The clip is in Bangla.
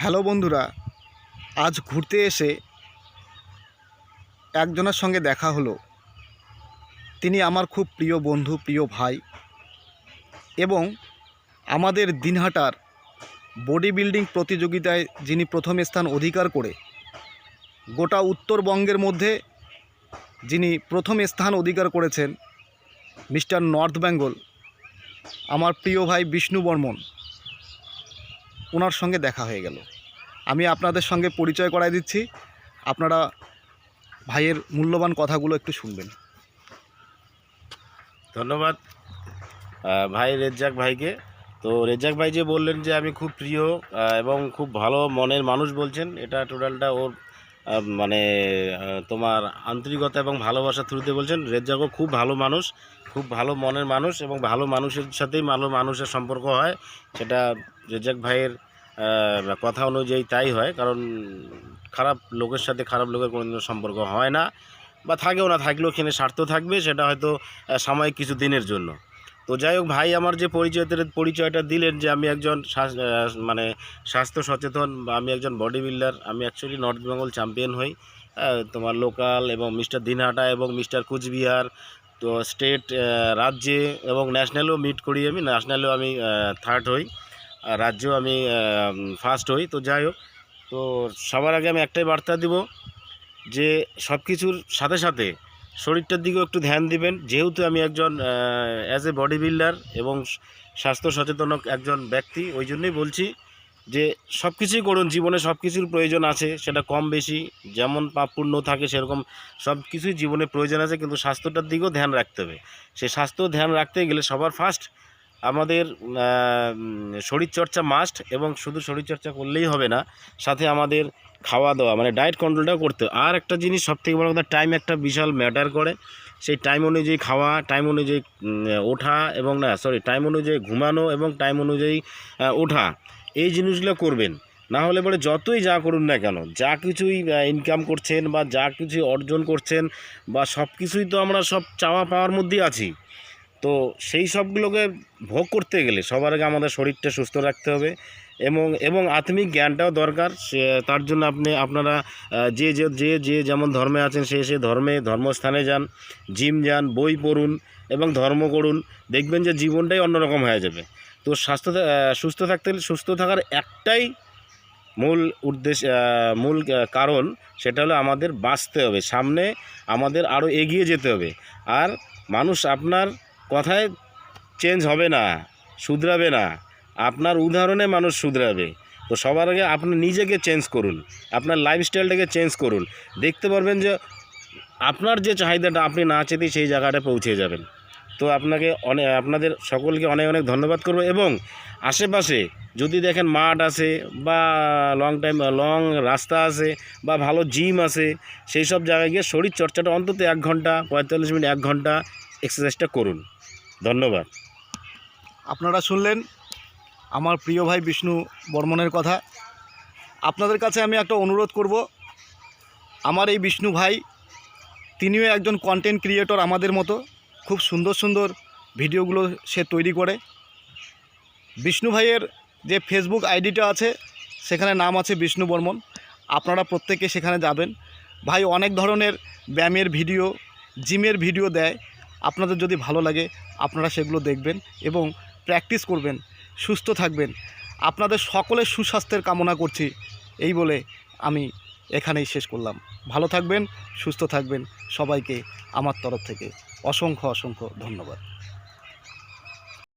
হ্যালো বন্ধুরা, আজ ঘুরতে এসে একজনের সঙ্গে দেখা হলো। তিনি আমার খুব প্রিয় বন্ধু, প্রিয় ভাই এবং আমাদের দিনহাটার বডি বিল্ডিং প্রতিযোগিতায় যিনি প্রথম স্থান অধিকার করে, গোটা উত্তরবঙ্গের মধ্যে যিনি প্রথম স্থান অধিকার করেছেন, মিস্টার নর্থ বেঙ্গল, আমার প্রিয় ভাই বিষ্ণু বর্মন। ওনার সঙ্গে দেখা হয়ে গেল। আমি আপনাদের সঙ্গে পরিচয় করাই দিচ্ছি। আপনারা ভাইয়ের মূল্যবান কথাগুলো একটু শুনবেন। ধন্যবাদ। ভাই রেজ্জাক ভাইকে। তো রেজ্জাক ভাই যে বললেন যে আমি খুব প্রিয় এবং খুব ভালো মনের মানুষ বলছেন, এটা টোটালটা ওর মানে তোমার আন্তরিকতা এবং ভালোবাসা থ্রুতে বলছেন রেজ্জাকও খুব ভালো মানুষ, খুব ভালো মনের মানুষ এবং ভালো মানুষের সাথেই ভালো মানুষের সম্পর্ক হয়। সেটা রেজ্জাক ভাইয়ের কথা অনুযায়ী তাই হয়, কারণ খারাপ লোকের সাথে খারাপ লোকের কোনো সম্পর্ক হয় না বা থাকেও না, থাকলেও এখানে স্বার্থ থাকবে, সেটা হয়তো সাময়িক কিছু দিনের জন্য। তো যাই হোক, ভাই আমার যে পরিচয়টা পরিচয়টা দিলেন যে আমি একজন মানে স্বাস্থ্য সচেতন, বা আমি একজন বডি বিল্ডার আমি অ্যাকচুয়ালি নর্থ বেঙ্গল চ্যাম্পিয়ন হই। তোমার লোকাল এবং মিস্টার দিনহাটা এবং মিস্টার কুচবিহার, তো স্টেট রাজ্যে এবং ন্যাশনালেও মিট করি আমি। ন্যাশনালেও আমি থার্ড হই, আর রাজ্যেও আমি ফার্স্ট হই। তো যাই হোক, তো সবার আগে আমি একটাই বার্তা দিব যে সব কিছুর সাথে সাথে শরীরটার দিকেও একটু ধ্যান দিবেন। যেহেতু আমি একজন অ্যাজ এ বডি বিল্ডার এবং স্বাস্থ্য সচেতন একজন ব্যক্তি, ওই জন্যই বলছি যে সব কিছুই করুন, জীবনে সব কিছুর প্রয়োজন আছে, সেটা কম বেশি, যেমন পাপপূর্ণ থাকে সেরকম সব কিছুই জীবনে প্রয়োজন আছে, কিন্তু স্বাস্থ্যটার দিকেও ধ্যান রাখতে হবে। সে স্বাস্থ্য ধ্যান রাখতে গেলে সবার ফার্স্ট আমাদের শরীরচর্চা মাস্ট এবং শুধু শরীরচর্চা করলেই হবে না, সাথে আমাদের খাওয়া দাওয়া মানে ডায়েট কন্ট্রোলটাও করতে আর একটা জিনিস সবথেকে বড় কথা টাইম একটা বিশাল ম্যাটার করে। সেই টাইম অনুযায়ী খাওয়া টাইম অনুযায়ী ওঠা এবং না সরি টাইম অনুযায়ী ঘুমানো এবং টাইম অনুযায়ী ওঠা, এই জিনিসগুলো করবেন। না হলে পরে যতই যা করুন না কেন, যা কিছুই ইনকাম করছেন বা যা কিছুই অর্জন করছেন বা সব কিছুই তো আমরা সব চাওয়া পাওয়ার মধ্যেই আছি। তো সেই সবগুলোকে ভোগ করতে গেলে সবার আগে আমাদের শরীরটা সুস্থ রাখতে হবে এবং এবং আত্মিক জ্ঞানটাও দরকার। সে, তার জন্য আপনি, আপনারা যে যে যে যে যেমন ধর্মে আছেন সে সে ধর্মে, ধর্মস্থানে যান, জিম যান, বই পড়ুন এবং ধর্ম করুন, দেখবেন যে জীবনটাই অন্যরকম হয়ে যাবে। তো স্বাস্থ্য সুস্থ থাকতে হলে সুস্থ থাকার একটাই মূল উদ্দেশ্য মূল কারণ সেটা হলো আমাদের বাঁচতে হবে, সামনে আমাদের আরও এগিয়ে যেতে হবে। আর মানুষ আপনার কথায় চেঞ্জ হবে না, শুধরাবে না। আপনার উদাহরণে মানুষ শুধরাবে। তো সবার আগে আপনি নিজেকে চেঞ্জ করুন, আপনার লাইফস্টাইলটাকে চেঞ্জ করুন। দেখতে পারবেন যে আপনার যে চাহিদাটা আপনি না চেতেই সেই জায়গাটা পৌঁছে যাবেন। তো আপনাকে অনেক আপনাদের সকলকে অনেক অনেক ধন্যবাদ করব এবং আশেপাশে যদি দেখেন মাঠ আছে বা লং টাইম লং রাস্তা আছে বা ভালো জিম আছে, সেই সব জায়গায় গিয়ে শরীর চর্চাটা অন্তত এক ঘণ্টা, পঁয়তাল্লিশ মিনিট এক ঘণ্টা এক্সারসাইজটা করুন। ধন্যবাদ। আপনারা শুনলেন আমার প্রিয় ভাই বিষ্ণু বর্মনের কথা। আপনাদের কাছে আমি একটা অনুরোধ করব। আমার এই বিষ্ণু ভাই, তিনিও একজন কন্টেন্ট ক্রিয়েটর আমাদের মতো। খুব সুন্দর সুন্দর ভিডিওগুলো সে তৈরি করে। বিষ্ণু ভাইয়ের যে ফেসবুক আইডিটা আছে, সেখানে নাম আছে বিষ্ণু বর্মন। আপনারা প্রত্যেকে সেখানে যাবেন। ভাই অনেক ধরনের ব্যায়ামের ভিডিও, জিমের ভিডিও দেয়। আপনাদের যদি ভালো লাগে, আপনারা সেগুলো দেখবেন এবং প্র্যাকটিস করবেন, সুস্থ থাকবেন। আপনাদের সকলের সুস্বাস্থ্যের কামনা করছি, এই বলে আমি এখানেই শেষ করলাম। ভালো থাকবেন, সুস্থ থাকবেন সবাইকে আমার তরফ থেকে অসংখ্য অসংখ্য ধন্যবাদ।